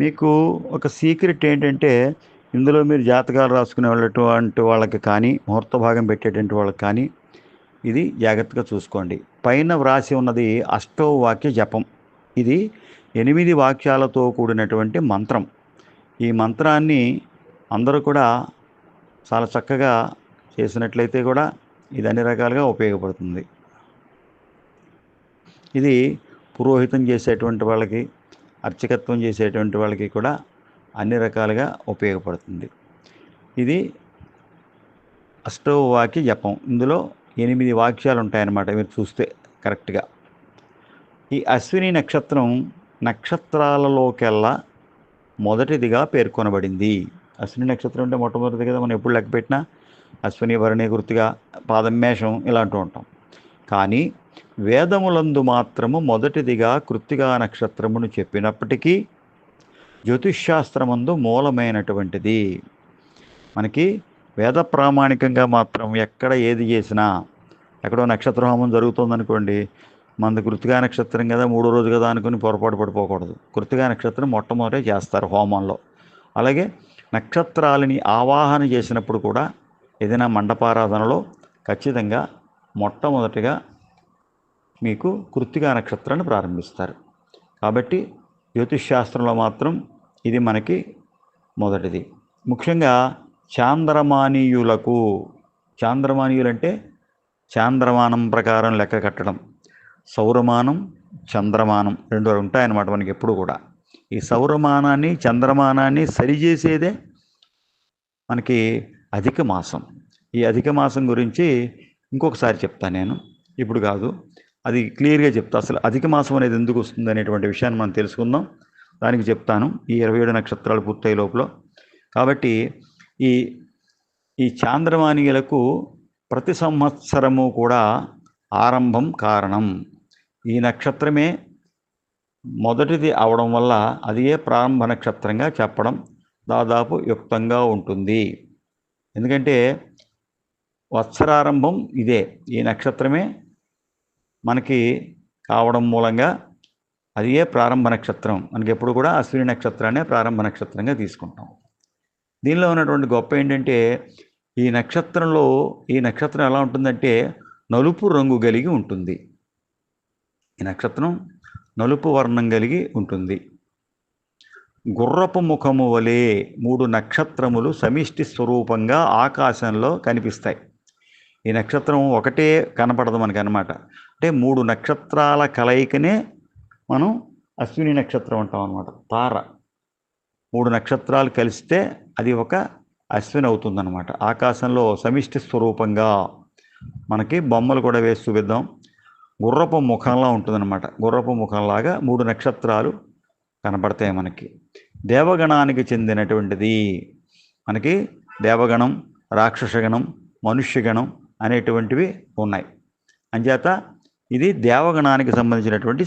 మీకు ఒక సీక్రెట్ ఏంటంటే ఇందులో మీరు జాతకాలు రాసుకునే వాళ్ళటువంటి వాళ్ళకి కానీ ముహూర్త భాగం పెట్టేటువంటి వాళ్ళకి కానీ ఇది జాగ్రత్తగా చూసుకోండి. పైన వ్రాసి ఉన్నది అష్టో వాక్య జపం. ఇది ఎనిమిది వాక్యాలతో కూడినటువంటి మంత్రం. ఈ మంత్రాన్ని అందరూ కూడా చాలా చక్కగా చేసినట్లయితే కూడా ఇది అన్ని రకాలుగా ఉపయోగపడుతుంది. ఇది పురోహితం చేసేటువంటి వాళ్ళకి అర్చకత్వం చేసేటువంటి వాళ్ళకి కూడా అన్ని రకాలుగా ఉపయోగపడుతుంది. ఇది అష్టవ వాక్య జపం. ఇందులో ఎనిమిది వాక్యాలు ఉంటాయన్నమాట మీరు చూస్తే కరెక్ట్గా. ఈ అశ్విని నక్షత్రం నక్షత్రాలలోకెల్లా మొదటిదిగా పేర్కొనబడింది. అశ్విని నక్షత్రం అంటే మొట్టమొదటిది కదా మనం ఎప్పుడు లెక్క పెట్టినా అశ్విని భరణి గుర్తుగా పాదం మేషం ఉంటాం. కానీ వేదములందు మాత్రము మొదటిదిగా కృత్తిగా నక్షత్రమును చెప్పినప్పటికీ జ్యోతిష్శాస్త్రమందు మూలమైనటువంటిది. మనకి వేద ప్రామాణికంగా మాత్రం ఎక్కడ ఏది చేసినా ఎక్కడో నక్షత్ర హోమం జరుగుతుందనుకోండి మనది కృతిగా నక్షత్రం కదా మూడో రోజు కదా అనుకుని పొరపాటు పడిపోకూడదు. కృతిగా నక్షత్రం మొట్టమొదటి చేస్తారు హోమంలో. అలాగే నక్షత్రాలని ఆవాహన చేసినప్పుడు కూడా ఏదైనా మండపారాధనలో ఖచ్చితంగా మొట్టమొదటిగా మీకు కృత్తిగా నక్షత్రాన్ని ప్రారంభిస్తారు. కాబట్టి జ్యోతిష్ శాస్త్రంలో మాత్రం ఇది మనకి మొదటిది. ముఖ్యంగా చాంద్రమానీయులకు చాంద్రమానీయులంటే చాంద్రమానం ప్రకారం లెక్క కట్టడం సౌరమానం చంద్రమానం రెండు ఉంటాయన్నమాట మనకి ఎప్పుడు కూడా. ఈ సౌరమానాన్ని చంద్రమానాన్ని సరిచేసేదే మనకి అధిక మాసం. ఈ అధిక మాసం గురించి ఇంకొకసారి చెప్తాను నేను. ఇప్పుడు కాదు అది క్లియర్గా చెప్తా. అసలు అధిక మాసం అనేది ఎందుకు వస్తుంది అనేటువంటి విషయాన్ని మనం తెలుసుకుందాం. దానికి చెప్తాను. ఈ ఇరవై ఏడు నక్షత్రాలు పూర్తయ్యే లోపల. కాబట్టి ఈ ఈ చాంద్రవాణిలకు ప్రతి సంవత్సరము కూడా ఆరంభం కారణం. ఈ నక్షత్రమే మొదటిది అవడం వల్ల అది ఏ ప్రారంభ నక్షత్రంగా చెప్పడం దాదాపు యుక్తంగా ఉంటుంది. ఎందుకంటే వత్సరారంభం ఇదే. ఈ నక్షత్రమే మనకి కావడం మూలంగా అది ఏ ప్రారంభ నక్షత్రం? మనకి ఎప్పుడు కూడా అశ్విని నక్షత్రాన్ని ప్రారంభ నక్షత్రంగా తీసుకుంటాం. దీనిలో ఉన్నటువంటి గొప్ప ఏంటంటే ఈ నక్షత్రంలో ఈ నక్షత్రం ఎలా ఉంటుందంటే నలుపు రంగు కలిగి ఉంటుంది. ఈ నక్షత్రం నలుపు వర్ణం కలిగి ఉంటుంది. గుర్రపు ముఖము వలె మూడు నక్షత్రములు సమిష్టి స్వరూపంగా ఆకాశంలో కనిపిస్తాయి. ఈ నక్షత్రం ఒకటే కనపడదు మనకనమాట అనమాట అంటే మూడు నక్షత్రాల కలయికనే మనం అశ్విని నక్షత్రం అంటాం అనమాట తార. మూడు నక్షత్రాలు కలిస్తే అది ఒక అశ్విని అవుతుందన్నమాట. ఆకాశంలో సమిష్టి స్వరూపంగా మనకి బొమ్మలు కూడా వేసి చూపిద్దాం. గుర్రపు ముఖంలా ఉంటుందన్నమాట. గుర్రపు ముఖంలాగా మూడు నక్షత్రాలు కనపడతాయి మనకి. దేవగణానికి చెందినటువంటిది మనకి దేవగణం రాక్షసగణం మనుష్యగణం అనేటువంటివి ఉన్నాయి. అంచేత ఇది దేవగణానికి సంబంధించినటువంటి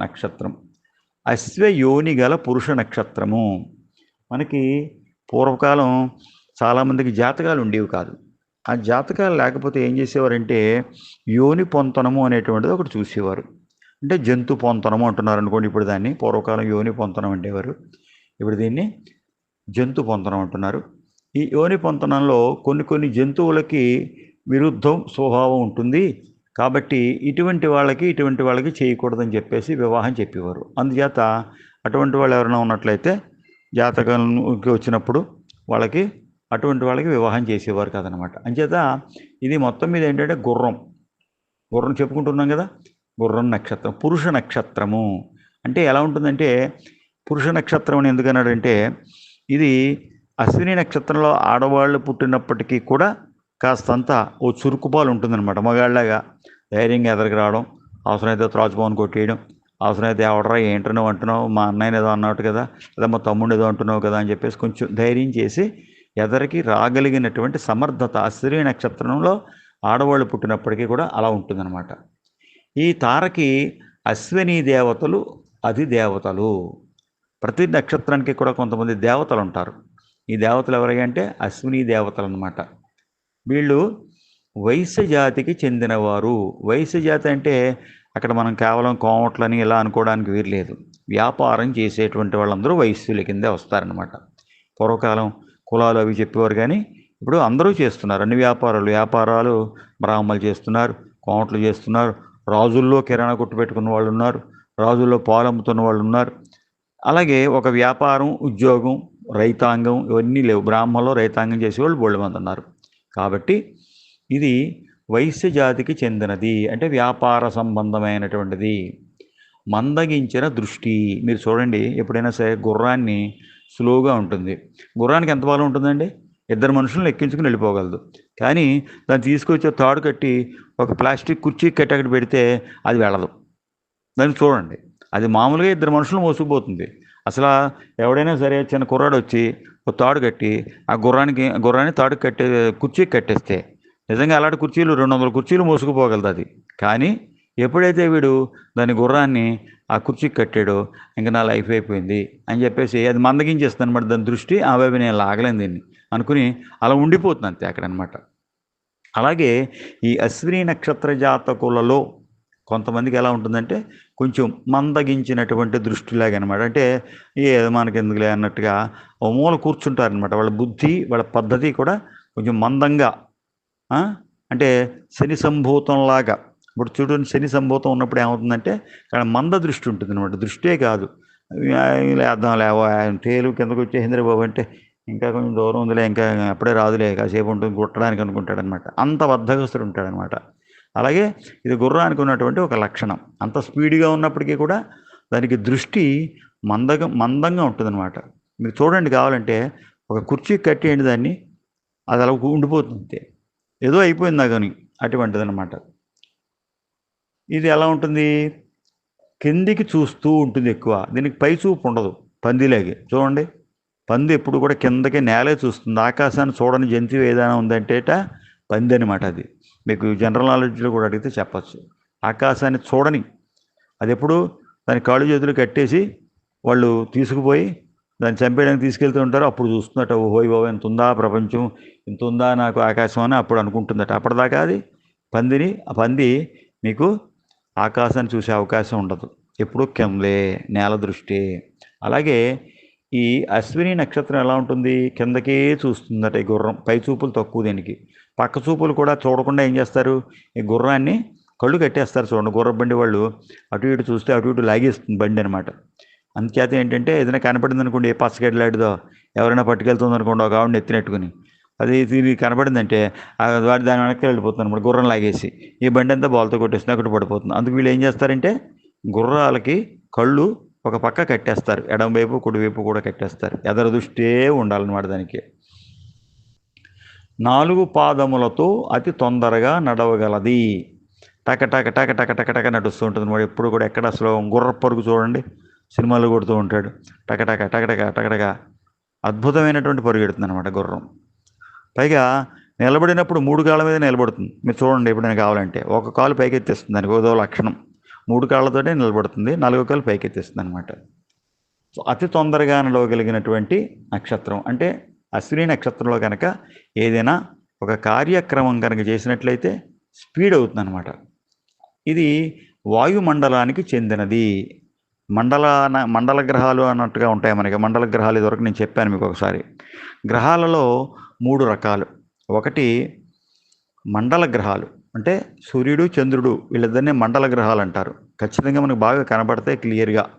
నక్షత్రం. అశ్వయోని గల పురుష నక్షత్రము. మనకి పూర్వకాలం చాలామందికి జాతకాలు ఉండేవి కాదు. ఆ జాతకాలు లేకపోతే ఏం చేసేవారంటే యోని పొంతనము అనేటువంటిది ఒకటి చూసేవారు. అంటే జంతు పొంతనము అంటున్నారు అనుకోండి ఇప్పుడు దాన్ని. పూర్వకాలం యోని పొంతనం అంటేవారు ఇప్పుడు దీన్ని జంతు పొంతనం అంటున్నారు. ఈ యోని పొంతనంలో కొన్ని కొన్ని జంతువులకి విరుద్ధం స్వభావం ఉంటుంది. కాబట్టి ఇటువంటి వాళ్ళకి ఇటువంటి వాళ్ళకి చేయకూడదని చెప్పేసి వివాహం చెప్పేవారు. అందుచేత అటువంటి వాళ్ళు ఎవరైనా ఉన్నట్లయితే జాతకంకి వచ్చినప్పుడు వాళ్ళకి అటువంటి వాళ్ళకి వివాహం చేసేవారు కాదనమాట. అంచేత ఇది మొత్తం మీద ఏంటంటే గుర్రం. గుర్రం చెప్పుకుంటున్నాం కదా? గుర్రం నక్షత్రం పురుష నక్షత్రము. అంటే ఎలా ఉంటుందంటే పురుష నక్షత్రం అని ఎందుకన్నాడంటే ఇది అశ్విని నక్షత్రంలో ఆడవాళ్ళు పుట్టినప్పటికీ కూడా కాస్తంతా ఓ చురుకుపాలు ఉంటుందన్నమాట. మగాళ్ళగా ధైర్యంగా ఎదరికి రావడం అవసరమైతే త్రాచుపోని కొట్టేయడం అవసరమైతే ఎవడరా ఏంటనో అంటున్నావు మా అన్నయ్య ఏదో అన్నట్టు కదా లేదా మా తమ్ముడు ఏదో అంటున్నావు కదా అని చెప్పేసి కొంచెం ధైర్యం చేసి ఎదరికి రాగలిగినటువంటి సమర్థత అశ్విని నక్షత్రంలో ఆడవాళ్ళు పుట్టినప్పటికీ కూడా అలా ఉంటుందన్నమాట. ఈ తారకి అశ్విని దేవతలు అది దేవతలు. ప్రతి నక్షత్రానికి కూడా కొంతమంది దేవతలు ఉంటారు. ఈ దేవతలు ఎవరై అంటే అశ్విని దేవతలు అన్నమాట. వీళ్ళు వైశ్య జాతికి చెందినవారు. వైశ్య జాతి అంటే అక్కడ మనం కేవలం కోమట్లని ఇలా అనుకోవడానికి వీర్లేదు వ్యాపారం చేసేటువంటి వాళ్ళందరూ వైశ్యుల కిందే వస్తారనమాట పూర్వకాలం కులాలు అవి చెప్పేవారు కానీ ఇప్పుడు అందరూ చేస్తున్నారు. అన్ని వ్యాపారాలు వ్యాపారాలు బ్రాహ్మలు చేస్తున్నారు కోమట్లు చేస్తున్నారు రాజుల్లో కిరాణా కొట్టు పెట్టుకున్న వాళ్ళు ఉన్నారు రాజుల్లో పాలు అమ్ముతున్న వాళ్ళు ఉన్నారు. అలాగే ఒక వ్యాపారం ఉద్యోగం రైతాంగం ఇవన్నీ లేవు. బ్రాహ్మణలో రైతాంగం చేసేవాళ్ళు బోళ్ళు మంది ఉన్నారు. కాబట్టి ఇది వైశ్య జాతికి చెందినది అంటే వ్యాపార సంబంధమైనటువంటిది. మందగించిన దృష్టి. మీరు చూడండి ఎప్పుడైనా సరే గుర్రాన్ని స్లోగా ఉంటుంది. గుర్రానికి ఎంత బలం ఉంటుందండి? ఇద్దరు మనుషులను ఎక్కించుకుని వెళ్ళిపోగలదు. కానీ దాన్ని తీసుకొచ్చి తాడు కట్టి ఒక ప్లాస్టిక్ కుర్చీ కట్టి అక్కడ పెడితే అది వెళ్ళదు. దాన్ని చూడండి. అది మామూలుగా ఇద్దరు మనుషులు మోసుకుపోతుంది. అసలు ఎవడైనా సరే చిన్న కుర్రాడు వచ్చి ఒక తాడు కట్టి ఆ గుర్రానికి గుర్రాన్ని తాడు కట్టే కుర్చీకి కట్టేస్తే నిజంగా అలాంటి కుర్చీలు రెండు వందల కుర్చీలు మోసుకుపోగలదు అది. కానీ ఎప్పుడైతే వీడు దాని గుర్రాన్ని ఆ కుర్చీకి కట్టాడో ఇంకా నా లైఫ్ అయిపోయింది అని చెప్పేసి అది మందగించేస్తుంది అనమాట దాని దృష్టి ఆ వైపు నేను లాగలేను దీన్ని అనుకుని అలా ఉండిపోతుంది అంతే అక్కడ అనమాట అలాగే ఈ అశ్విని నక్షత్ర జాతకులలో కొంతమందికి ఎలా ఉంటుందంటే కొంచెం మందగించినటువంటి దృష్టిలాగా అనమాట అంటే ఏ మనకి ఎందుకులే అన్నట్టుగా ఓ మూల కూర్చుంటారనమాట వాళ్ళ బుద్ధి వాళ్ళ పద్ధతి కూడా కొంచెం మందంగా అంటే శని సంభూతంలాగా. ఇప్పుడు చూడండి శని సంభూతం ఉన్నప్పుడు ఏమవుతుందంటే ఇక్కడ మంద దృష్టి ఉంటుంది అనమాట దృష్టే కాదు. ఆ, లేద్దాం లేవో ఆయన తేలు కిందకు వచ్చేసిందిరే బాబు అంటే ఇంకా కొంచెం దూరం ఉందిలే ఇంకా అప్పుడే రాదులే కాసేపు ఉంటుంది కుట్టడానికి అనుకుంటాడనమాట అంత బద్ధగస్తుడు ఉంటాడనమాట అలాగే ఇది గుర్రానికి ఉన్నటువంటి ఒక లక్షణం. అంత స్పీడ్గా ఉన్నప్పటికీ కూడా దానికి దృష్టి మందగా మందంగా ఉంటుందన్నమాట. మీరు చూడండి కావాలంటే ఒక కుర్చీ కట్టేయండి దాన్ని అది అలా ఉండిపోతుంది ఏదో అయిపోయిందా కానీ అటువంటిదన్నమాట. ఇది ఎలా ఉంటుంది? కిందికి చూస్తూ ఉంటుంది ఎక్కువ. దీనికి పై చూపు ఉండదు పందిలాగే. చూడండి. పంది ఎప్పుడు కూడా కిందకి నేలే చూస్తుంది. ఆకాశాన్ని చూడని జంతువు ఏదైనా ఉందంటేట పంది అనమాట అది. మీకు జనరల్ నాలెడ్జ్లో కూడా అడిగితే చెప్పచ్చు. ఆకాశాన్ని చూడని అది ఎప్పుడు దాని కాళ్ళు చేతులు కట్టేసి వాళ్ళు తీసుకుపోయి దాన్ని చంపేయడానికి తీసుకెళ్తూ ఉంటారు అప్పుడు చూస్తున్నట్టు ఓహోయ్ బాబు ఎంత ఉందా ప్రపంచం ఇంత ఉందా నాకు ఆకాశం అని అప్పుడు అనుకుంటుందట. అప్పటిదాకా అది పందిని ఆ పంది మీకు ఆకాశాన్ని చూసే అవకాశం ఉండదు. ఎప్పుడు కిందలే నేల దృష్టి. అలాగే ఈ అశ్విని నక్షత్రం ఎలా ఉంటుంది? కిందకే చూస్తుందట ఈ గుర్రం. పై చూపులు తక్కువ దీనికి. పక్క చూపులు కూడా చూడకుండా ఏం చేస్తారు? ఈ గుర్రాన్ని కళ్ళు కట్టేస్తారు చూడండి. గుర్ర బండి వాళ్ళు అటు ఇటు చూస్తే అటు ఇటు లాగేస్తుంది బండి అనమాట అందుచేత ఏంటంటే ఏదైనా కనపడింది అనుకోండి ఏ పచ్చగడ్డలాడిదో ఎవరైనా పట్టుకెళ్తుంది అనుకోండి ఒక ఆవిడ ఎత్తినట్టుకుని. అది ఇది కనపడిందంటే ఆ దాని వెనక్కి వెళ్ళిపోతుంది అనమాట గుర్రం లాగేసి. ఈ బండి అంతా బాల్తో కొట్టేస్తుంది అక్కడ పడిపోతుంది. అందుకు వీళ్ళు ఏం చేస్తారంటే గుర్రాలకి కళ్ళు ఒక పక్క కట్టేస్తారు. ఎడమవైపు కుడివైపు కూడా కట్టేస్తారు. ఎదర దృష్టే ఉండాలన్నమాట దానికి. నాలుగు పాదములతో అతి తొందరగా నడవగలది. టక టక టక టక టక టక నడుస్తూ ఉంటుంది. వాడు ఎప్పుడు కూడా ఎక్కడ అసలు గుర్ర పరుగు చూడండి. సినిమాలు కొడుతూ ఉంటాడు. టక టక టక టక టక టక అద్భుతమైనటువంటి పరుగెడుతుంది అనమాట గుర్రం. పైగా నిలబడినప్పుడు మూడు కాళ్ళ మీద నిలబడుతుంది. మీరు చూడండి ఎప్పుడైనా కావాలంటే. ఒక కాలు పైకెత్తేస్తుంది. దానికి ఏదో లక్షణం. మూడు కాళ్ళతోటే నిలబడుతుంది. నాలుగో కాలు పైకెత్తేస్తుంది అనమాట సో అతి తొందరగా నడవగలిగినటువంటి నక్షత్రం. అంటే అశ్విని నక్షత్రంలో కనుక ఏదైనా ఒక కార్యక్రమం కనుక చేసినట్లయితే స్పీడ్ అవుతుంది అనమాట ఇది వాయుమండలానికి చెందినది. మండల మండల గ్రహాలు అన్నట్టుగా ఉంటాయి మనకి. మండల గ్రహాలు ఇదివరకు నేను చెప్పాను మీకు ఒకసారి. గ్రహాలలో మూడు రకాలు. ఒకటి మండల గ్రహాలు. అంటే సూర్యుడు చంద్రుడు వీళ్ళిద్దరిని మండల గ్రహాలు అంటారు. ఖచ్చితంగా మనకు బాగా కనబడతాయి క్లియర్గా.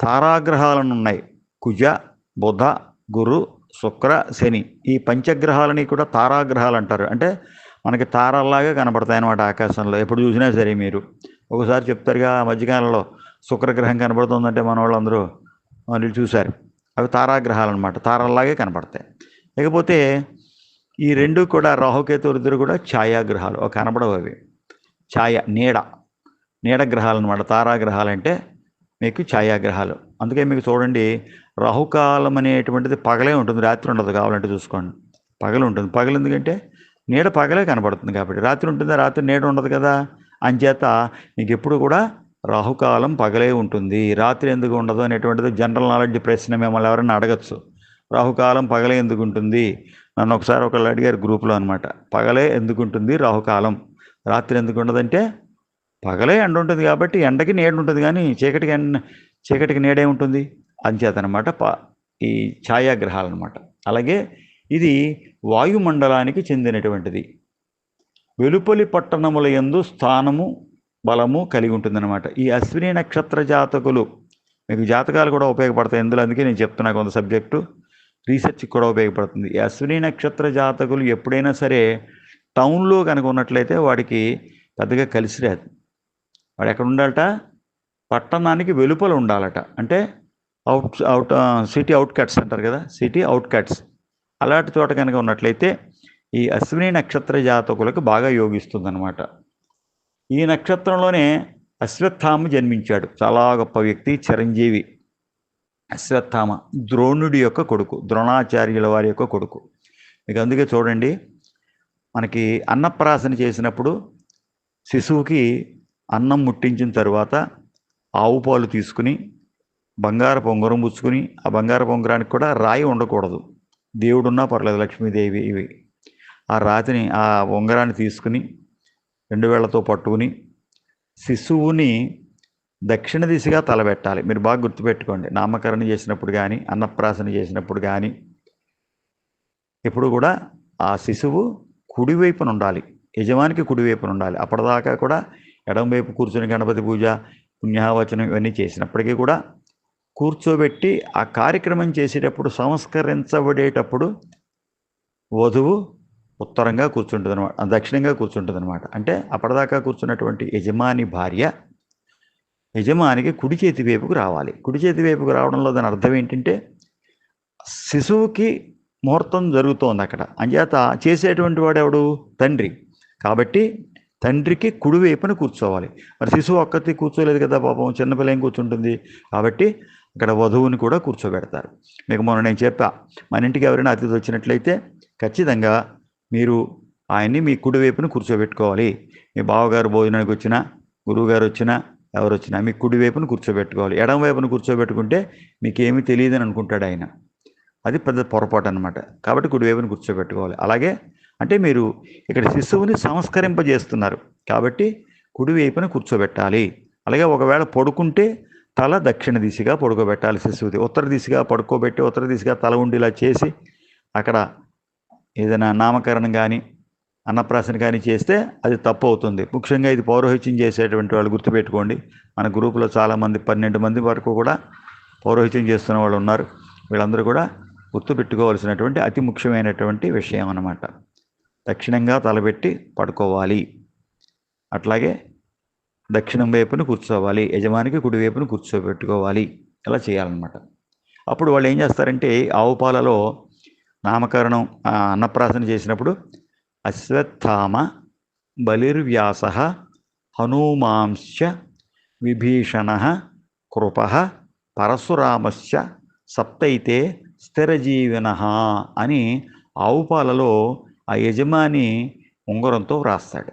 తారాగ్రహాలను ఉన్నాయి కుజ బుధ గురు శుక్ర శని ఈ పంచగ్రహాలని కూడా తారాగ్రహాలు అంటారు అంటే మనకి తారాల్లాగా కనబడతాయి అన్నమాట ఆకాశంలో. ఎప్పుడు చూసినా సరే మీరు. ఒకసారి చెప్తారుగా ఆ మధ్యకాలంలో శుక్రగ్రహం కనబడుతుందంటే మన వాళ్ళందరూ వాళ్ళు చూశారు. అవి తారాగ్రహాలు అనమాట తారాల్లాగే కనబడతాయి. ఇకపోతే ఈ రెండు కూడా రాహుకేతు ఇద్దరు కూడా ఛాయాగ్రహాలు. కనబడవు అవి. ఛాయ నీడ. నీడ గ్రహాలు అనమాట తారాగ్రహాలు అంటే మీకు ఛాయాగ్రహాలు. అందుకే మీకు చూడండి రాహుకాలం అనేటువంటిది పగలే ఉంటుంది. రాత్రి ఉండదు కావాలంటే చూసుకోండి. పగలు ఉంటుంది. పగలు ఎందుకంటే నీడ పగలే కనబడుతుంది కాబట్టి. రాత్రి ఉంటుందా? రాత్రి నీడ ఉండదు కదా. అంచేత మీకు ఎప్పుడు కూడా రాహుకాలం పగలే ఉంటుంది. రాత్రి ఎందుకు ఉండదు అనేటువంటిది జనరల్ నాలెడ్జ్ ప్రశ్న మిమ్మల్ని ఎవరైనా అడగచ్చు. రాహుకాలం పగలే ఎందుకు ఉంటుంది? నన్ను ఒకసారి ఒకళ్ళు అడిగారు గ్రూప్లో అనమాట పగలే ఎందుకు ఉంటుంది? రాహుకాలం. రాత్రి ఎందుకు ఉండదంటే పగలే ఎండ ఉంటుంది కాబట్టి ఎండకి నీడ ఉంటుంది కానీ చీకటికి ఎండ చీకటికి నీడే ఉంటుంది. అంచేతనమాట ప ఈ ఛాయాగ్రహాలు అనమాట అలాగే ఇది వాయుమండలానికి చెందినటువంటిది. వెలుపలి పట్టణముల యందు స్థానము బలము కలిగి ఉంటుందన్నమాట. ఈ అశ్విని నక్షత్ర జాతకులు మీకు జాతకాలు కూడా ఉపయోగపడతాయి. ఇందులో అందుకే నేను చెప్తున్నా కొంత సబ్జెక్టు. రీసెర్చ్కి కూడా ఉపయోగపడుతుంది. ఈ అశ్విని నక్షత్ర జాతకులు ఎప్పుడైనా సరే టౌన్లో కనుక ఉన్నట్లయితే వాడికి పెద్దగా కలిసి రాదు. వాడు ఎక్కడ ఉండాలట? పట్టణానికి వెలుపల ఉండాలట. అంటే out out city outskirts అంటారు కదా సిటీ అవుట్ కట్స్ అలాంటి చోట కనుక ఉన్నట్లయితే ఈ అశ్విని నక్షత్ర జాతకులకు బాగా యోగిస్తుందన్నమాట. ఈ నక్షత్రంలోనే అశ్వత్థామ జన్మించాడు. చాలా గొప్ప వ్యక్తి చిరంజీవి. అశ్వత్థామ ద్రోణుడి యొక్క కొడుకు ద్రోణాచార్యుల వారి యొక్క కొడుకు. మీకు అందుకే చూడండి మనకి అన్నప్రాసన చేసినప్పుడు శిశువుకి అన్నం ముట్టించిన తర్వాత ఆవు పాలు తీసుకుని బంగారపు పొంగరం పుచ్చుకుని ఆ బంగారపు పొంగరానికి కూడా రాయి ఉండకూడదు. దేవుడున్నా పర్లేదు లక్ష్మీదేవి ఇవి. ఆ రాతిని ఆ ఉంగరాన్ని తీసుకుని రెండు వేళ్ళతో పట్టుకుని శిశువుని దక్షిణ దిశగా తలబెట్టాలి మీరు బాగా గుర్తుపెట్టుకోండి. నామకరణం చేసినప్పుడు కానీ అన్నప్రాసన చేసినప్పుడు కానీ ఎప్పుడు కూడా ఆ శిశువు కుడివైపున ఉండాలి యజమానికి కుడివైపున ఉండాలి అప్పటిదాకా కూడా ఎడంవైపు కూర్చుని గణపతి పూజ పుణ్యావచనం ఇవన్నీ చేసినప్పటికీ కూడా కూర్చోబెట్టి ఆ కార్యక్రమం చేసేటప్పుడు సంస్కరించబడేటప్పుడు వధువు ఉత్తరంగా కూర్చుంటుంది అనమాట దక్షిణంగా కూర్చుంటుంది అనమాట అంటే అప్పటిదాకా కూర్చున్నటువంటి యజమాని భార్య యజమానికి కుడి చేతి వైపుకు రావాలి. కుడి చేతి వైపుకు రావడంలో దాని అర్థం ఏంటంటే శిశువుకి ముహూర్తం జరుగుతోంది అక్కడ. అంచేత చేసేటువంటి వాడు ఎవడు? తండ్రి. కాబట్టి తండ్రికి కుడివైపున కూర్చోవాలి. మరి శిశువు ఒక్కతే కూర్చోలేదు కదా పాపం చిన్నపిల్ల ఏం కూర్చుంటుంది? కాబట్టి ఇక్కడ వధువుని కూడా కూర్చోబెడతారు. మీకు మొన్న నేను చెప్పా మన ఇంటికి ఎవరైనా అతిథి వచ్చినట్లయితే ఖచ్చితంగా మీరు ఆయన్ని మీ కుడివైపున కూర్చోబెట్టుకోవాలి. మీ బావగారు భోజనానికి వచ్చినా గురువుగారు వచ్చినా ఎవరు వచ్చినా మీ కుడివైపున కూర్చోబెట్టుకోవాలి. ఎడం వైపున కూర్చోబెట్టుకుంటే మీకేమీ తెలియదని అనుకుంటాడు ఆయన. అది పెద్ద పొరపాటు అనమాట కాబట్టి కుడివైపున కూర్చోబెట్టుకోవాలి. అలాగే అంటే మీరు ఇక్కడ శిశువుని సంస్కరింపజేస్తున్నారు. కాబట్టి కుడివైపున కూర్చోబెట్టాలి. అలాగే ఒకవేళ పడుకుంటే తల దక్షిణ దిశగా పడుకోబెట్టాలి శిశువుది. ఉత్తర దిశగా పడుకోబెట్టి ఉత్తర దిశగా తల ఉండేలా చేసి అక్కడ ఏదైనా నామకరణం కానీ అన్నప్రాసన కానీ చేస్తే అది తప్పు అవుతుంది ముఖ్యంగా ఇది పౌరోహిత్యం చేసేటువంటి వాళ్ళు గుర్తుపెట్టుకోండి. మన గ్రూపులో చాలామంది పన్నెండు మంది వరకు కూడా పౌరోహిత్యం చేస్తున్న వాళ్ళు ఉన్నారు. వీళ్ళందరూ కూడా గుర్తుపెట్టుకోవాల్సినటువంటి అతి ముఖ్యమైనటువంటి విషయం అన్నమాట. దక్షిణంగా తలపెట్టి పడుకోవాలి. అట్లాగే దక్షిణం వైపున కూర్చోవాలి. యజమానికి కుడివైపున కూర్చోబెట్టుకోవాలి. ఇలా చేయాలన్నమాట. అప్పుడు వాళ్ళు ఏం చేస్తారంటే ఆవు పాలలో నామకరణం అన్నప్రాసన చేసినప్పుడు అశ్వత్థామ బలిర్వ్యాస హనుమాంశ విభీషణ కృప పరశురామస్య సప్తైతే స్థిరజీవిన అని ఆవు పాలలో ఆ యజమాని ఉంగరంతో వ్రాస్తాడు.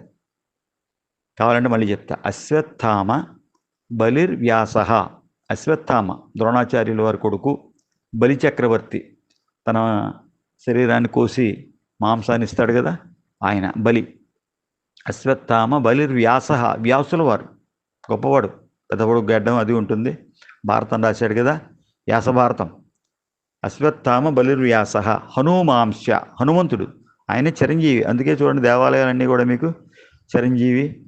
కావాలంటే మళ్ళీ చెప్తా. అశ్వత్థామ బలిర్వ్యాస. అశ్వత్థామ ద్రోణాచార్యుల వారి కొడుకు బలి చక్రవర్తి తన శరీరాన్ని కోసి మాంసాన్ని ఇస్తాడు కదా ఆయన బలి. అశ్వత్థామ బలిర్వ్యాస. వ్యాసుల వారు గొప్పవాడు పెద్దవాడు గడ్డం అది ఉంటుంది. భారతం రాశాడు కదా వ్యాస భారతం. అశ్వత్థామ బలిర్వ్యాస. హనుమాంశ హనుమంతుడు. ఆయన చిరంజీవి. అందుకే చూడండి దేవాలయాలన్నీ కూడా మీకు చిరంజీవి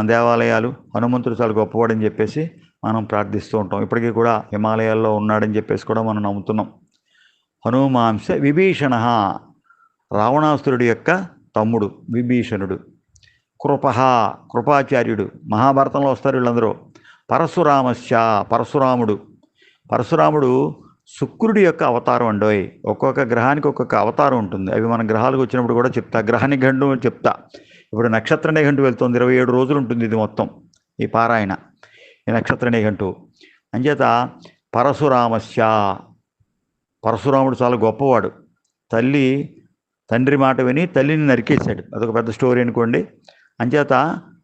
దేవాలయాలు హనుమంతుడు చాలా గొప్పవాడని చెప్పేసి మనం ప్రార్థిస్తూ ఉంటాం. ఇప్పటికీ కూడా హిమాలయాల్లో ఉన్నాడని చెప్పేసి కూడా మనం నమ్ముతున్నాం. హనుమాంశ విభీషణ రావణాసురుడి యొక్క తమ్ముడు విభీషణుడు. కృప కృపాచార్యుడు. మహాభారతంలో వస్తారు వీళ్ళందరూ. పరశురామశ పరశురాముడు. పరశురాముడు శుక్రుడి యొక్క అవతారం అండోయ్ ఒక్కొక్క గ్రహానికి ఒక్కొక్క అవతారం ఉంటుంది. అవి మన గ్రహాలకు వచ్చినప్పుడు కూడా చెప్తా. గ్రహ నిఘంటు చెప్తా. ఇప్పుడు నక్షత్ర నిఘంటు వెళ్తుంది. ఇరవై ఏడు రోజులు ఉంటుంది ఇది మొత్తం ఈ పారాయణ. ఈ నక్షత్ర నిఘంటు. అంచేత పరశురామస్య. పరశురాముడు చాలా గొప్పవాడు. తల్లి తండ్రి మాట విని తల్లిని నరికేశాడు. అదొక పెద్ద స్టోరీ అనుకోండి. అంచేత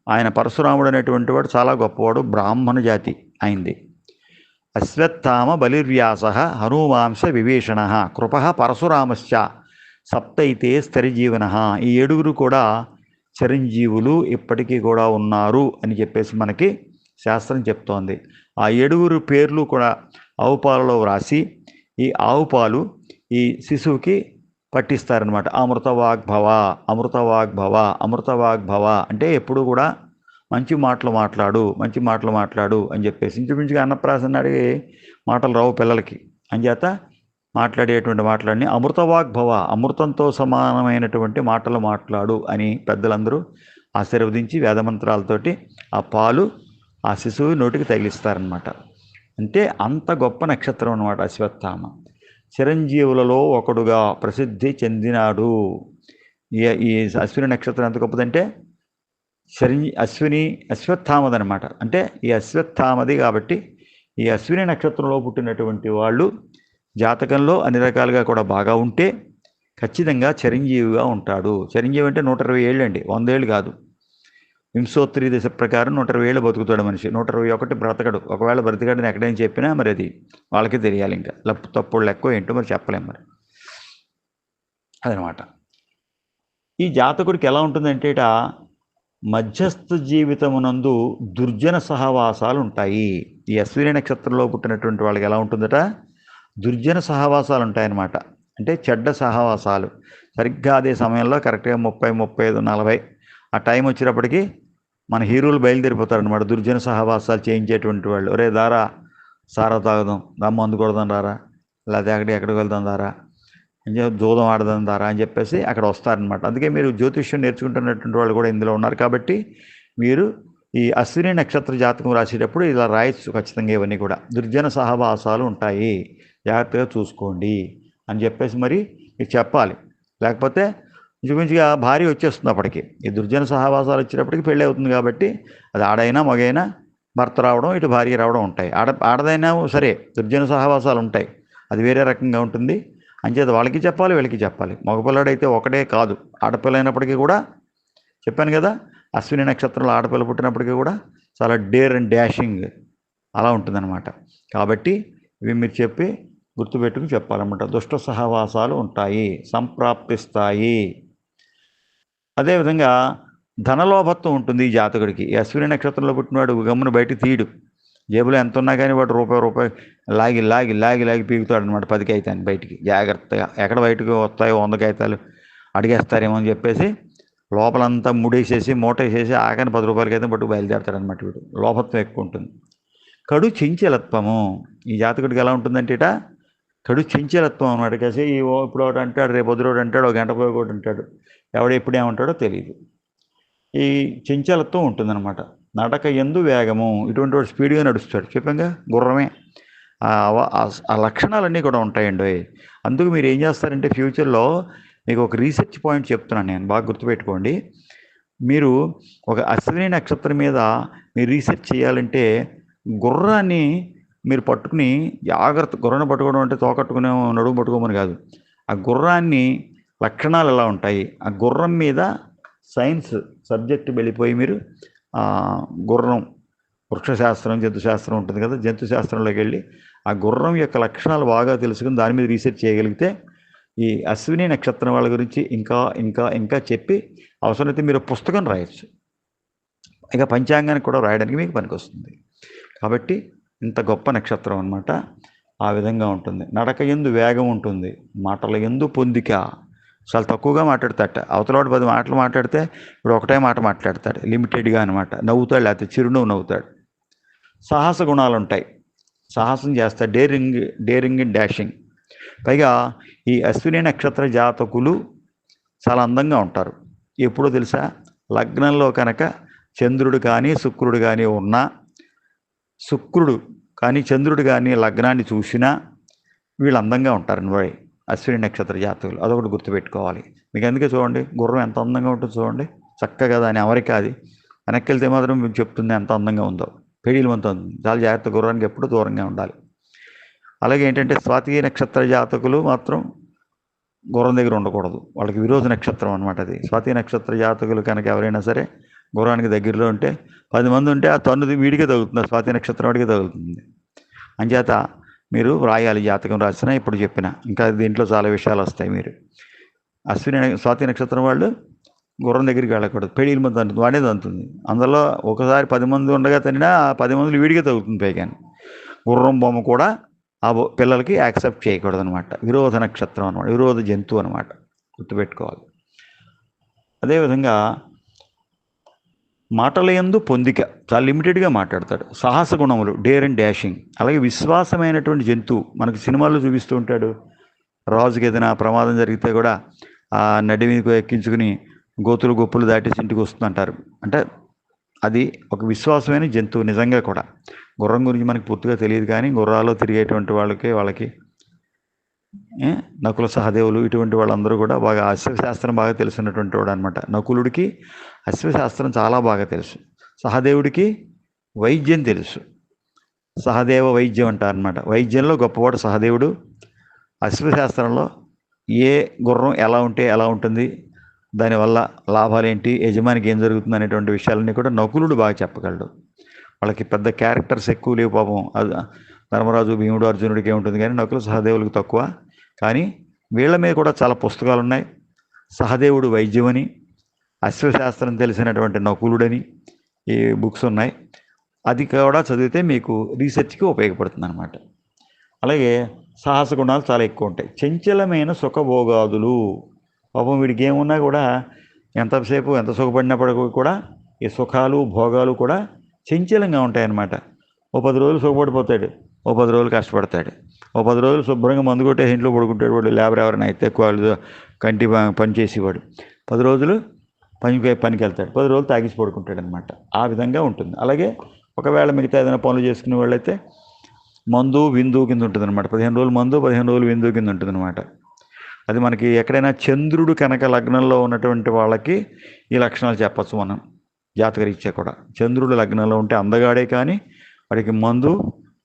ఆయన పరశురాముడు అనేటువంటి వాడు చాలా గొప్పవాడు. బ్రాహ్మణ జాతి అయింది. అశ్వత్థామ బలిర్వ్యాస హనుమాంస విభీషణ కృప పరశురామశ్చ సప్తైతే స్థిరజీవన ఈ ఏడుగురు కూడా చిరంజీవులు ఇప్పటికీ కూడా ఉన్నారు అని చెప్పేసి మనకి శాస్త్రం చెప్తోంది. ఆ ఏడుగురు పేర్లు కూడా ఆవు పాలలో వ్రాసి ఈ ఆవు పాలు ఈ శిశువుకి పట్టిస్తారనమాట అమృతవాగ్భవ అమృతవాగ్భవ అమృతవాగ్భవ అంటే ఎప్పుడు కూడా మంచి మాటలు మాట్లాడు మంచి మాటలు మాట్లాడు అని చెప్పేసి ఇంచుమించుగా అన్నప్రాసన అడిగి మాటలు రావు పిల్లలకి. అంచేత మాట్లాడేటువంటి మాటలన్నీ అమృతవాగ్భవ అమృతంతో సమానమైనటువంటి మాటలు మాట్లాడు అని పెద్దలందరూ ఆశీర్వదించి వేదమంత్రాలతోటి ఆ పాలు ఆ శిశువు నోటికి తగిలిస్తారనమాట అంటే అంత గొప్ప నక్షత్రం అనమాట అశ్వత్థామ. చిరంజీవులలో ఒకడుగా ప్రసిద్ధి చెందినాడు. ఈ ఈ అశ్విని నక్షత్రం ఎంత గొప్పదంటే శని అశ్విని అశ్వత్థామది అనమాట అంటే ఈ అశ్వత్థామది కాబట్టి ఈ అశ్విని నక్షత్రంలో పుట్టినటువంటి వాళ్ళు జాతకంలో అన్ని రకాలుగా కూడా బాగా ఉంటే ఖచ్చితంగా చిరంజీవిగా ఉంటాడు. చిరంజీవి అంటే నూట ఇరవై ఏళ్ళు అండి వందేళ్ళు కాదు. వింశోత్తరి దశ ప్రకారం నూట ఇరవై ఏళ్ళు బతుకుతాడు మనిషి. నూట ఇరవై ఒకటి బ్రతకడు. ఒకవేళ బ్రతికాడని ఎక్కడైనా చెప్పినా మరి అది వాళ్ళకి తెలియాలి ఇంకా. లప్పు తప్పుడు లెక్క ఏంటో మరి చెప్పలేము మరి. అదనమాట ఈ జాతకుడికి ఎలా ఉంటుందంటే ఇట మధ్యస్థ జీవితమునందు దుర్జన సహవాసాలు ఉంటాయి ఈ అశ్విని నక్షత్రంలో పుట్టినటువంటి వాళ్ళకి ఎలా ఉంటుందట? దుర్జన సహవాసాలు ఉంటాయన్నమాట అంటే చెడ్డ సహవాసాలు. సరిగ్గా అదే సమయంలో కరెక్ట్గా ముప్పై ముప్పై ఐదు నలభై ఆ టైం వచ్చేటప్పటికి మన హీరోలు బయలుదేరిపోతారనమాట దుర్జన సహవాసాలు చేయించేటువంటి వాళ్ళు. ఒరే దారా సారా తాగుదాం. దమ్మ అందుకూడదాం రారా. లేకపోతే అక్కడికి ఎక్కడికి వెళ్దాం దారా. జూదం ఆడదందారా అని చెప్పేసి అక్కడ వస్తారనమాట అందుకే మీరు జ్యోతిష్యం నేర్చుకుంటున్నటువంటి వాళ్ళు కూడా ఇందులో ఉన్నారు. కాబట్టి మీరు ఈ అశ్విని నక్షత్ర జాతకం రాసేటప్పుడు ఇలా రాయొచ్చు ఖచ్చితంగా ఇవన్నీ కూడా. దుర్జన సహవాసాలు ఉంటాయి. జాగ్రత్తగా చూసుకోండి అని చెప్పేసి మరి మీకు చెప్పాలి. లేకపోతే ఇంచుమించుగా భార్య వచ్చేస్తుంది అప్పటికి. ఈ దుర్జన సహవాసాలు వచ్చేటప్పటికి పెళ్ళి అవుతుంది కాబట్టి అది ఆడైనా మగైనా భర్త రావడం ఇటు భార్య రావడం ఉంటాయి. ఆడ ఆడదైనా సరే దుర్జన సహవాసాలు ఉంటాయి. అది వేరే రకంగా ఉంటుంది. అంచేత వాళ్ళకి చెప్పాలి వీళ్ళకి చెప్పాలి. మగపిల్లాడైతే ఒకటే కాదు. ఆడపిల్ల అయినప్పటికీ కూడా చెప్పాను కదా అశ్విని నక్షత్రంలో ఆడపిల్ల పుట్టినప్పటికీ కూడా చాలా డేర్ అండ్ డాషింగ్ అలా ఉంటుందన్నమాట. కాబట్టి ఇవి మీరు చెప్పి గుర్తుపెట్టుకుని చెప్పాలన్నమాట. దుష్ట సహవాసాలు ఉంటాయి సంప్రాప్తిస్తాయి. అదేవిధంగా ధనలోభత్వం ఉంటుంది ఈ జాతకుడికి అశ్విని నక్షత్రంలో పుట్టినవాడు గమ్మును బయట తీయడు జేబులో ఎంత ఉన్నా కానీ వాడు రూపాయి రూపాయి లాగి లాగి లాగి లాగి పీకుతాడు అనమాట పది కాగితాన్ని బయటికి. జాగ్రత్తగా ఎక్కడ బయటకు వస్తాయో వంద కాగితాలు అడిగేస్తారేమో అని చెప్పేసి లోపలంతా ముడేసేసి మూటేసేసి ఆకని పది రూపాయల క్రితం పట్టుకు బయలుదేరతాడనమాట వీడు. లోపత్వం ఎక్కువ ఉంటుంది కడు చెంచలత్వము. ఈ జాతకుడికి ఎలా ఉంటుందంటే ఇట కడు చెంచలత్వం అనమాట కాసి ఈ ఓ ఇప్పుడు ఒకటి అంటాడు రేపు వద్దు ఒకటి అంటాడు ఒక గంట పోయి ఒకటి అంటాడు. ఎవడు ఎప్పుడు తెలియదు ఈ చెంచలత్వం ఉంటుందన్నమాట. నడక ఎందు వేగము. ఇటువంటి వాడు స్పీడ్గా నడుస్తాడు. చెప్పంగా గుర్రమే. ఆ లక్షణాలన్నీ కూడా ఉంటాయండి. అందుకు మీరు ఏం చేస్తారంటే ఫ్యూచర్లో మీకు ఒక రీసెర్చ్ పాయింట్ చెప్తున్నాను నేను. బాగా గుర్తుపెట్టుకోండి. మీరు ఒక అశ్విని నక్షత్రం మీద మీరు రీసెర్చ్ చేయాలంటే గుర్రాన్ని మీరు పట్టుకుని జాగ్రత్త గుర్రాన్ని పట్టుకోవడం అంటే తోకట్టుకునే నడుము పట్టుకోమని కాదు. ఆ గుర్రాన్ని లక్షణాలు ఎలా ఉంటాయి? ఆ గుర్రం మీద సైన్స్ సబ్జెక్ట్ వెళ్ళిపోయి మీరు గుర్రం వృక్షశాస్త్రం జంతుశాస్త్రం ఉంటుంది కదా జంతుశాస్త్రంలోకి వెళ్ళి ఆ గుర్రం యొక్క లక్షణాలు బాగా తెలుసుకుని దాని మీద రీసెర్చ్ చేయగలిగితే ఈ అశ్విని నక్షత్రం వాళ్ళ గురించి ఇంకా ఇంకా ఇంకా చెప్పి అవసరమైతే మీరు పుస్తకం రాయొచ్చు. ఇక పంచాంగానికి కూడా రాయడానికి మీకు పనికొస్తుంది. కాబట్టి ఇంత గొప్ప నక్షత్రం అనమాట ఆ విధంగా ఉంటుంది. నడక ఎందు వేగం ఉంటుంది. మాటల ఎందు పొందిక. చాలా తక్కువగా మాట్లాడతాట. అవతలవాడు పది మాటలు మాట్లాడితే ఇప్పుడు ఒకటే మాట మాట్లాడతాడు. లిమిటెడ్గా అనమాట నవ్వుతాడు లేకపోతే చిరునవ్వు నవ్వుతాడు. సాహస గుణాలు ఉంటాయి. సాహసం చేస్తాడు డేరింగ్ డేరింగ్ అండ్ డాషింగ్. పైగా ఈ అశ్విని నక్షత్ర జాతకులు చాలా అందంగా ఉంటారు. ఎప్పుడో తెలుసా? లగ్నంలో కనుక చంద్రుడు కానీ శుక్రుడు కానీ ఉన్నా శుక్రుడు కానీ చంద్రుడు కానీ లగ్నాన్ని చూసినా వీళ్ళు అందంగా ఉంటారు. వాడి అశ్విని నక్షత్ర జాతకులు. అదొకటి గుర్తుపెట్టుకోవాలి. మీకు అందుకే చూడండి? గుర్రం ఎంత అందంగా ఉంటుంది చూడండి. చక్కగా దాని అమరిక అది? వెనక్కి వెళ్తే మాత్రం మీకు చెప్తుంది ఎంత అందంగా ఉందో. పెళ్ళిమంత ఉంటుంది చాలా జాగ్రత్త గుర్రానికి ఎప్పుడూ దూరంగా ఉండాలి. అలాగే ఏంటంటే స్వాతి నక్షత్ర జాతకులు మాత్రం గుర్రం దగ్గర ఉండకూడదు. వాళ్ళకి విరోధ నక్షత్రం అనమాట అది. స్వాతి నక్షత్ర జాతకులు కనుక ఎవరైనా సరే గుర్రానికి దగ్గరలో ఉంటే పది మంది ఉంటే ఆ తన్నుది వీడికే తగులుతుంది. స్వాతి నక్షత్రం వాడికి తగులుతుంది. అంచేత మీరు రాయాలి జాతకం రాసిన ఇప్పుడు చెప్పిన. ఇంకా దీంట్లో చాలా విషయాలు వస్తాయి మీరు. అశ్విని స్వాతి నక్షత్రం వాళ్ళు గుర్రం దగ్గరికి వెళ్ళకూడదు. పెళ్ళిళ్ళ మంది అంటుంది వాడే తంతుంది. అందులో ఒకసారి పది మంది ఉండగా తనినా ఆ పది మందిని వీడిగా తగ్గుతుంది పైగా. గుర్రం బొమ్మ కూడా ఆ బొ- పిల్లలకి యాక్సెప్ట్ చేయకూడదు అనమాట విరోధ నక్షత్రం అనమాట విరోధ జంతువు అనమాట గుర్తుపెట్టుకోవాలి. అదేవిధంగా మాటల యందు పొందిక. చాలా లిమిటెడ్గా మాట్లాడతాడు. సాహస గుణములు డేర్ అండ్ డాషింగ్. అలాగే విశ్వాసమైనటువంటి జంతువు మనకి సినిమాల్లో చూపిస్తూ ఉంటాడు. రాజుకి ఏదైనా ప్రమాదం జరిగితే కూడా ఆ నడి మీద ఎక్కించుకుని గోతులు గొప్పలు దాటేసి ఇంటికి వస్తుందంటారు. అంటే అది ఒక విశ్వాసమైన జంతువు నిజంగా కూడా. గుర్రం గురించి మనకి పూర్తిగా తెలియదు కానీ గుర్రాల్లో తిరిగేటువంటి వాళ్ళకి వాళ్ళకి నకుల సహదేవులు ఇటువంటి వాళ్ళందరూ కూడా బాగా అశ్వశాస్త్రం బాగా తెలిసినటువంటి వాడు అనమాట నకులుడికి అశ్వశాస్త్రం చాలా బాగా తెలుసు. సహదేవుడికి వైద్యం తెలుసు. సహదేవ వైద్యం అంటారనమాట వైద్యంలో గొప్పవాడు సహదేవుడు. అశ్వశాస్త్రంలో ఏ గుర్రం ఎలా ఉంటే ఎలా ఉంటుంది? దానివల్ల లాభాలేంటి? యజమానికి ఏం జరుగుతుంది? అనేటువంటి విషయాలన్నీ కూడా నకులుడు బాగా చెప్పగలడు. వాళ్ళకి పెద్ద క్యారెక్టర్స్ ఎక్కువ లేవు పాపం. ధర్మరాజు భీముడు అర్జునుడికి ఉంటుంది కానీ నకులు సహదేవులకు తక్కువ. కానీ వీళ్ళ మీద కూడా చాలా పుస్తకాలు ఉన్నాయి సహదేవుడు వైద్యమని అశ్వశాస్త్రం తెలిసినటువంటి నకులుడని ఈ బుక్స్ ఉన్నాయి. అది కూడా చదివితే మీకు రీసెర్చ్కి ఉపయోగపడుతుంది అనమాట అలాగే సాహస గుణాలు చాలా ఎక్కువ ఉంటాయి. చంచలమైన సుఖభోగాదులు. పాపం వీడికి ఏమున్నా కూడా ఎంతసేపు ఎంత సుఖపడినప్పటికీ కూడా ఈ సుఖాలు భోగాలు కూడా చంచలంగా ఉంటాయన్నమాట. ఓ పది రోజులు సుఖపడిపోతాడు. ఓ పది రోజులు కష్టపడతాడు. ఓ పది రోజులు శుభ్రంగా మందు కొట్టే ఇంట్లో పడుకుంటాడు వాడు లేబర్ ఎవరైనా అయితే ఎక్కువ కంటి పని చేసేవాడు. పది రోజులు పనికి పనికి వెళ్తాడు పది రోజులు తాగిసి పడుకుంటాడు అనమాట ఆ విధంగా ఉంటుంది. అలాగే ఒకవేళ మిగతా ఏదైనా పనులు చేసుకునే వాళ్ళైతే మందు విందు కింద ఉంటుంది అనమాట పదిహేను రోజులు మందు పదిహేను రోజులు విందు కింద ఉంటుంది అనమాట అది మనకి ఎక్కడైనా చంద్రుడు కనుక లగ్నంలో ఉన్నటువంటి వాళ్ళకి ఈ లక్షణాలు చెప్పచ్చు మనం. జాతకరీత్యా కూడా. చంద్రుడు లగ్నంలో ఉంటే అందగాడే కానీ వాడికి మందు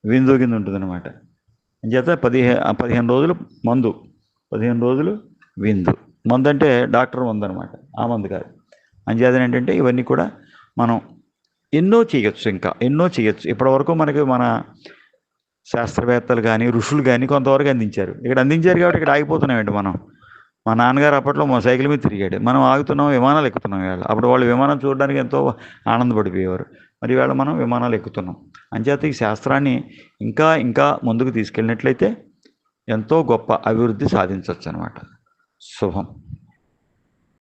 విందు కింద ఉంటుంది అనమాట చేత పదిహే పదిహేను రోజులు మందు. పదిహేను రోజులు విందు. మందు అంటే డాక్టర్ మందు అనమాట ఆ మందు కాదు. అంచేత ఏంటంటే ఇవన్నీ కూడా మనం ఎన్నో చేయొచ్చు ఇంకా. ఎన్నో చేయొచ్చు. ఇప్పటివరకు మనకి మన శాస్త్రవేత్తలు కానీ ఋషులు కానీ కొంతవరకు అందించారు. ఇక్కడ అందించారు కాబట్టి ఇక్కడ ఆగిపోతున్నామండి మనం? మా నాన్నగారు అప్పట్లో మా సైకిల్ మీద తిరిగాడు. మనం ఆగుతున్నాం విమానాలు ఎక్కుతున్నాం ఇవాళ. అప్పుడు వాళ్ళు విమానం చూడడానికి ఎంతో ఆనందపడిపోయేవారు. మరి ఇవాళ మనం విమానాలు ఎక్కుతున్నాం. అంచేత ఈ శాస్త్రాన్ని ఇంకా ఇంకా ముందుకు తీసుకెళ్ళినట్లయితే ఎంతో గొప్ప అభివృద్ధి సాధించవచ్చు అనమాట శుభం.